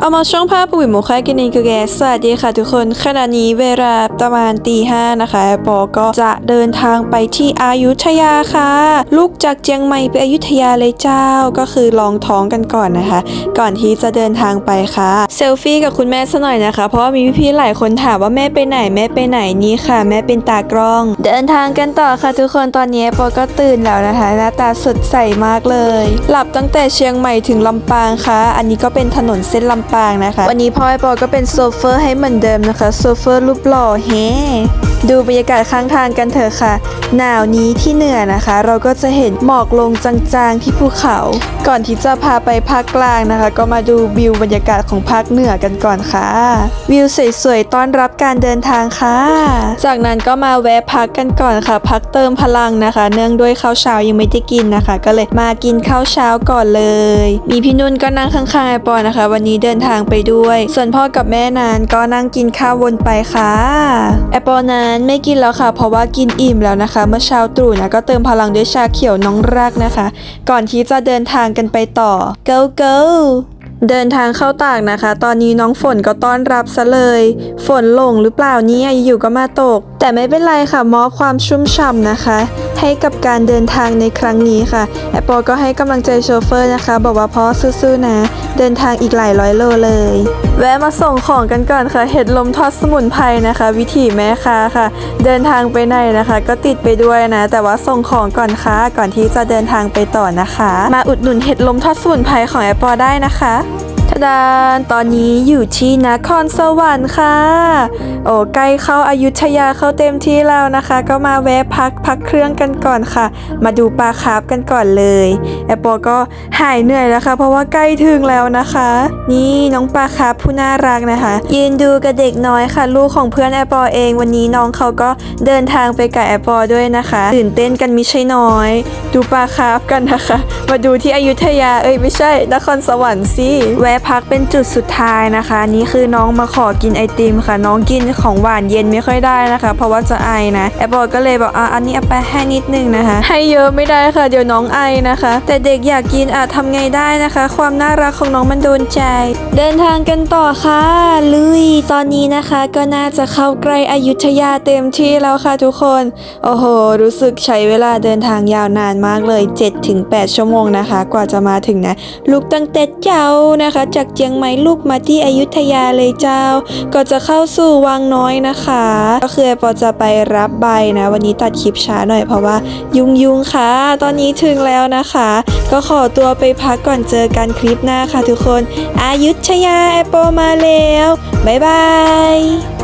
เอามาช่องภาพปุ๋ยหมูค่ายกินเองคือแกสวัสดีค่ะทุกคน ขณะนี้เวลาประมาณตีห้านะคะแอปปอก็จะเดินทางไปที่อายุทยาค่ะ ลูกจากเจียงใหม่ไปอยุธยาเลยเจ้าก็คือลองท้องกันก่อนนะคะ ก่อนที่จะเดินทางไปค่ะเซลฟี่กับคุณแม่ซะหน่อยนะคะ เพราะว่ามีพี่ๆหลายคนถามว่าแม่ไปไหนแม่ไปไหนนี่ค่ะ แม่เป็นตากล้อง เดินทางกันต่อค่ะทุกคนตอนนี้แอปปอก็ตื่นแล้วนะคะ หน้าตาสดใสมากเลย หลับตั้งแต่เชียงใหม่ถึงลำปางค่ะ อันนี้ก็เป็นถนนเส้นลำปางนะคะ วันนี้พ่อไอปอก็เป็นโซเฟอร์ให้เหมือนเดิมนะคะโซเฟอร์รูปหล่อเฮดูบรรยากาศข้างทางกันเถอะค่ะ หนาวนี้ที่เหนือนะคะ เราก็จะเห็นหมอกลงจางๆที่ภูเขา ก่อนที่จะพาไปภาคกลางนะคะ ก็มาดูวิวบรรยากาศของภาคเหนือกันก่อนค่ะ วิวสวยๆต้อนรับการเดินทางค่ะ จากนั้นก็มาแวะพักกันก่อนค่ะ พักเติมพลังนะคะ เนื่องด้วยข้าวเช้ายังไม่ได้กินนะคะ ก็เลยมากินข้าวเช้าก่อนเลย มีพี่นุ่นก็นั่งข้างๆไอปอนะคะ วันนี้เดินทางไปด้วย ส่วนพ่อกับแม่นานก็นั่งกินข้าววนไปค่ะแอปเปอนั้นไม่กินแล้วค่ะ เพราะว่ากินอิ่มแล้วนะคะ เมื่อเช้าตรู่นะก็เติมพลังด้วยชาเขียวน้องรักนะคะ ก่อนที่จะเดินทางกันไปต่อ go go เดินทางเข้าตากนะคะ ตอนนี้น้องฝนก็ต้อนรับซะเลย ฝนหลงหรือเปล่าเนี่ยอยู่ก็มาตกแต่ไม่เป็นไรค่ะมอบความชุ่มฉ่ำนะคะ ให้กับการเดินทางในครั้งนี้ค่ะแอปเปก็ให้กำลังใจโชเฟอร์นะคะ บอกว่าพ่อสู้ๆนะ เดินทางอีกหลายร้อยโลเลย แวะมาส่งของกันก่อนค่ะ เห็ดลมทอดสมุนไพรนะคะ วิถีแม่ค้าค่ะ เดินทางไปไหนนะคะ ก็ติดไปด้วยนะ แต่ว่าส่งของก่อนค่ะก่อนที่จะเดินทางไปต่อนะคะ มาอุดหนุนเห็ดลมทอดสมุนไพรของแอปเปได้นะคะ ดานตอนนี้อยู่ที่นครสวรรค์ค่ะ โอ้ใกล้เข้าอายุทยาเข้าเต็มที่แล้วนะคะ ก็มาแวะพักพักเครื่องกันก่อนค่ะ มาดูปลาคาร์ฟกันก่อนเลยแอปเปก็หายเหนื่อยแล้วค่ะ เพราะว่าใกล้ถึงแล้วนะคะ นี่น้องปลาคาร์ฟผู้น่ารักนะคะ ยืนดูกับเด็กน้อยค่ะ ลูกของเพื่อนแอปเปเองวันนี้น้องเขาก็เดินทางไปกับแอปเปด้วยนะคะตื่นเต้นกันมิใช่น้อย ดูปลาคาร์ฟกันนะคะ มาดูที่อยุธยาเอ้ยไม่ใช่นครสวรรค์สิแวะพักเป็นจุดสุดท้ายนะคะ นี่คือน้องมาขอกินไอติมค่ะ น้องกินของหวานเย็นไม่ค่อยได้นะคะ เพราะว่าจะไอนะแอปเปก็เลยบอกอะอันนี้เอาไปให้นิดนึงนะคะ ให้เยอะไม่ได้ค่ะเดี๋ยวน้องไอนะคะ แต่เด็กอยากกินอะทำไงได้นะคะ ความน่ารักของน้องมันโดนใจ เดินทางกันต่อค่ะลุยตอนนี้นะคะ ก็น่าจะเข้าใกล้อยุธยาเต็มที่แล้วค่ะทุกคนโอ้โห รู้สึกใช้เวลาเดินทางยาวนานมากเลย 7-8 ชั่วโมงนะคะ กว่าจะมาถึงนะลูกตั้งแต่เจ้านะคะจากเจียงใหม่ลูกมาที่อยุธยาเลยเจ้า ก็จะเข้าสู่วังน้อยนะคะ ก็คือปอจะไปรับใบนะ วันนี้ตัดคลิปช้าหน่อยเพราะว่ายุงยุงๆค่ะ ตอนนี้ถึงแล้วนะคะ ก็ขอตัวไปพักก่อนเจอกันคลิปหน้าค่ะทุกคน อายุธยาแอปโปมาแล้วบ๊ายบาย